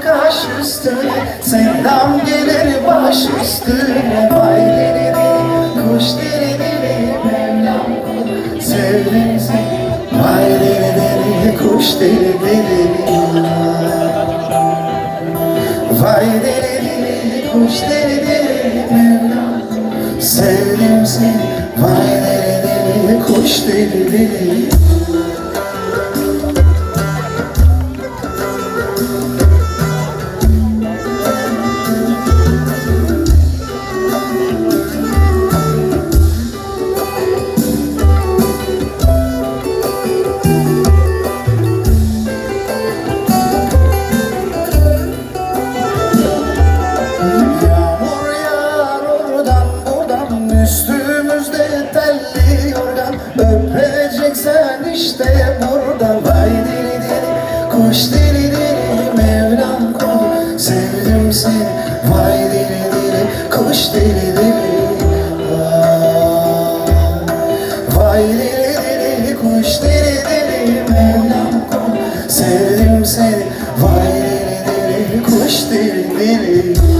kaş üstüne Sevdam gelir baş üstüne. Vay deli kuş deli Mevlam. Sevdim seni. Vay deli kuş deli Vay deli kuş deli Mevlam. Sevdim seni. Vay deli kuş deli yoldan Vay deli deli. Koş deli deli Mevlam kul. Sevdim seni Vay deli deli. Koş deli deli. Ah, vay deli deli koş deli deli. Mevlam kul. Sevdim seni Vay deli deli. Koş deli deli.